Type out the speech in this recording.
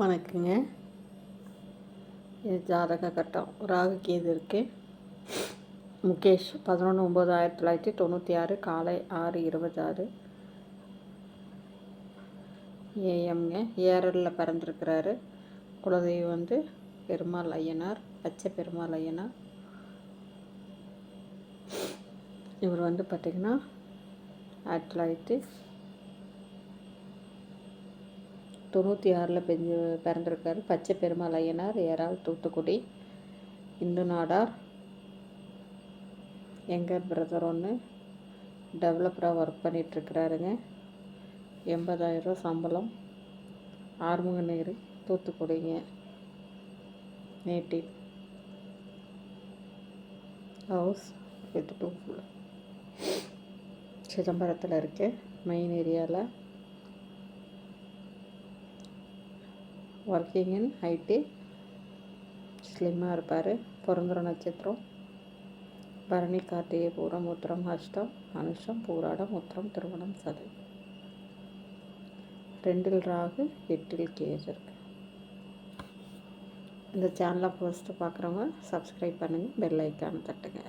வணக்கங்க. இது ஜாதக கட்டம். ராகுக்கு இது இருக்குது முகேஷ் பதினொன்று ஒம்பது ஆயிரத்தி தொள்ளாயிரத்தி தொண்ணூற்றி ஆறு காலை ஆறு இருபத்தாறு. ஏஎம்ங்க ஏரலில் பிறந்திருக்கிறாரு. குலதெய்வம் வந்து பெருமாள் ஐயனார் பச்சை பெருமாள் ஐயனார். இவர் வந்து பார்த்திங்கன்னா ஆயிரத்தி தொள்ளாயிரத்தி தொண்ணூற்றி ஆறில் பெஞ்சு பிறந்திருக்காரு. பச்சை பெருமாள் ஐயனார் ஏறால் தூத்துக்குடி. இந்து நாடார். எங்கர் பிரதர் ஒன்று டெவலப்பராக ஒர்க் பண்ணிகிட்ருக்கிறாருங்க எண்பதாயிரம் சம்பளம். ஆறுமுக நேரு தூத்துக்குடிங்க. நேட்டிவ் ஹவுஸ் வித் டூ சிதம்பரத்தில் இருக்குது மெயின் ஏரியாவில் ஒர்க்கிங் இன் ஹைட்டு ஸ்லிம்மாக இருப்பார் பிறந்துற நட்சத்திரம் பரணி கார்த்திகை பூரம் உத்திரம் அஷ்டம் அனுஷம் பூராடம் உத்திரம் திருமணம் சதை ரெண்டில் ராகு எட்டில் கேஜ் இருக்கு இந்த சேனலை ஃபஸ்ட்டு பார்க்குறவங்க சப்ஸ்கிரைப் பண்ணுங்கள் பெல் ஐக்கான தட்டுங்க.